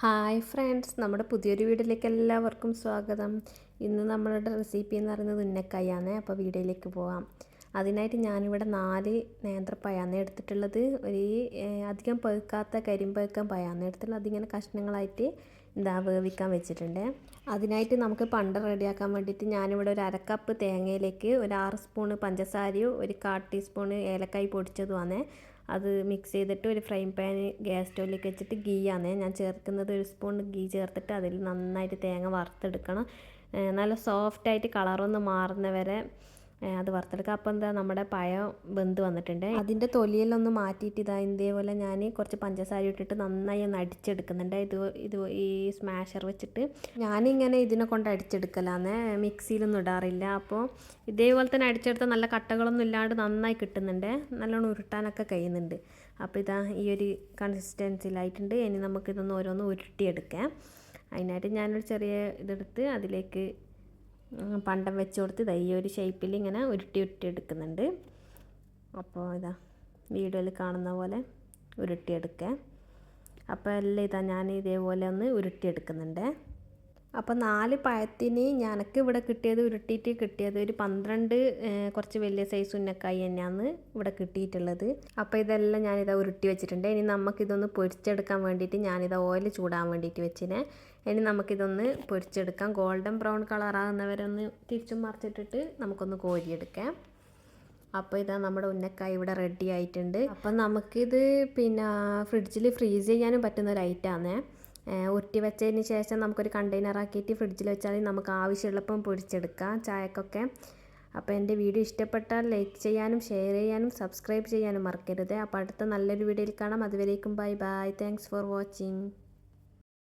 Hi friends നമ്മുടെ പുതിയൊരു വീഡിയോയിലേക്ക് എല്ലാവർക്കും സ്വാഗതം. ഇന്ന് നമ്മളുടെ റെസിപ്പി എന്ന് പറയുന്നത് ഉന്നക്കായാണ്. അപ്പോൾ വീഡിയോയിലേക്ക് പോവാം. അതിനായിട്ട് ഞാനിവിടെ നാല് നേന്ത്രപ്പയാന്ന് എടുത്തിട്ടുള്ളത്. ഒരു അധികം പഴുക്കാത്ത കരിമ്പഴുക്കം പയാന്ന് എടുത്തിട്ടുള്ളത് അതിങ്ങനെ കഷ്ണങ്ങളായിട്ട് എന്താ വേവിക്കാൻ വെച്ചിട്ടുണ്ട്. അതിനായിട്ട് നമുക്ക് പണ്ട് റെഡിയാക്കാൻ വേണ്ടിയിട്ട് ഞാനിവിടെ ഒരു അരക്കപ്പ് തേങ്ങയിലേക്ക് ഒരു ആറ് സ്പൂണ് പഞ്ചസാരയും ഒരു കാൽ ടീസ്പൂണ് ഏലക്കായ് പൊടിച്ചതുമാണ്. അത് മിക്സ് ചെയ്തിട്ട് ഒരു ഫ്രൈ പാൻ ഗ്യാസ് സ്റ്റോവിലേക്ക് വെച്ചിട്ട് ഗീ ആണ് ഞാൻ ചേർക്കുന്നത് ഒരു സ്പൂൺ ഗീ ചേർത്തിട്ട് അതിൽ നന്നായിട്ട് തേങ്ങ വറുത്തെടുക്കണം. നല്ല സോഫ്റ്റായിട്ട് കളറൊന്ന് മാറുന്ന വരെ അത് വറുത്തെടുക്കുക അപ്പോൾ എന്താ നമ്മുടെ പഴം വെന്ത് വന്നിട്ടുണ്ട്. അതിന്റെ തൊലിയിലൊന്ന് മാറ്റിയിട്ട് ഇതാ ഇതേപോലെ ഞാൻ കുറച്ച് പഞ്ചസാര ഇട്ടിട്ട് നന്നായി ഒന്ന് അടിച്ചെടുക്കുന്നുണ്ട്. ഇത് ഇത് ഈ സ്മാഷർ വെച്ചിട്ട്. ഞാനിങ്ങനെ ഇതിനെ കൊണ്ട് അടിച്ചെടുക്കലാന്ന്. മിക്സിയിലൊന്നും ഇടാറില്ല. അപ്പോൾ ഇതേപോലെ തന്നെ അടിച്ചെടുത്ത നല്ല കട്ടകളൊന്നും ഇല്ലാണ്ട് നന്നായി കിട്ടുന്നുണ്ട്. നല്ലോണം ഉരുട്ടാനൊക്കെ കഴിയുന്നുണ്ട്. അപ്പോൾ ഇതാ ഈ ഒരു കൺസിസ്റ്റൻസിലായിട്ടുണ്ട് ഇനി നമുക്കിതൊന്ന് ഓരോന്ന് ഉരുട്ടിയെടുക്കാം. അതിനായിട്ട് ഞാനൊരു ചെറിയ ഇതെടുത്ത് അതിലേക്ക് പണ്ടം വെച്ച് കൊടുത്ത് ഇതാ ഈ ഒരു ഷേപ്പിൽ ഇങ്ങനെ ഉരുട്ടി ഉരുട്ടി എടുക്കുന്നുണ്ട്. അപ്പോൾ ഇതാ വീഡിയോയിൽ കാണുന്ന പോലെ ഉരുട്ടിയെടുക്കുക അപ്പോൾ എല്ലാം ഇതാ ഞാൻ ഇതേപോലെ ഒന്ന് ഉരുട്ടിയെടുക്കുന്നുണ്ട് അപ്പോൾ നാല് പഴത്തിന് ഞാനൊക്കെ ഇവിടെ കിട്ടിയത് ഉരുട്ടിയിട്ട് കിട്ടിയത് ഒരു പന്ത്രണ്ട് കുറച്ച് വലിയ സൈസ് ഉന്നക്കായി തന്നെയാണ് ഇവിടെ കിട്ടിയിട്ടുള്ളത്. അപ്പോൾ ഇതെല്ലാം ഞാനിതാ ഉരുട്ടി വെച്ചിട്ടുണ്ട്. ഇനി നമുക്കിതൊന്ന് പൊരിച്ചെടുക്കാൻ വേണ്ടിയിട്ട് ഞാനിതാ ഓയിൽ ചൂടാൻ വേണ്ടിയിട്ട് വെച്ചിനെ. ഇനി നമുക്കിതൊന്ന് പൊരിച്ചെടുക്കാം. ഗോൾഡൻ ബ്രൗൺ കളറാകുന്നവരെ ഒന്ന് തിരിച്ചും മറിച്ചിട്ടിട്ട് നമുക്കൊന്ന് കോരിയെടുക്കാം. അപ്പോൾ ഇതാ നമ്മുടെ ഉന്നക്കായ ഇവിടെ റെഡി ആയിട്ടുണ്ട്. അപ്പം നമുക്കിത് പിന്നെ ഫ്രിഡ്ജിൽ ഫ്രീസ് ചെയ്യാനും പറ്റുന്ന ഒരു ഐറ്റമാണ് ഉരുട്ടി വെച്ചതിന് ശേഷം നമുക്കൊരു കണ്ടെയ്നർ ആക്കിയിട്ട് ഫ്രിഡ്ജിൽ വെച്ചാൽ നമുക്ക് ആവശ്യമുള്ളപ്പം പൊരിച്ചെടുക്കാം ചായക്കൊക്കെ. അപ്പോൾ എന്റെ വീഡിയോ ഇഷ്ടപ്പെട്ടാൽ ലൈക്ക് ചെയ്യാനും ഷെയർ ചെയ്യാനും സബ്സ്ക്രൈബ് ചെയ്യാനും മറക്കരുത്. അപ്പോൾ അടുത്ത നല്ലൊരു വീഡിയോയിൽ കാണാം. അതുവരേക്കും bye bye. Thanks for watching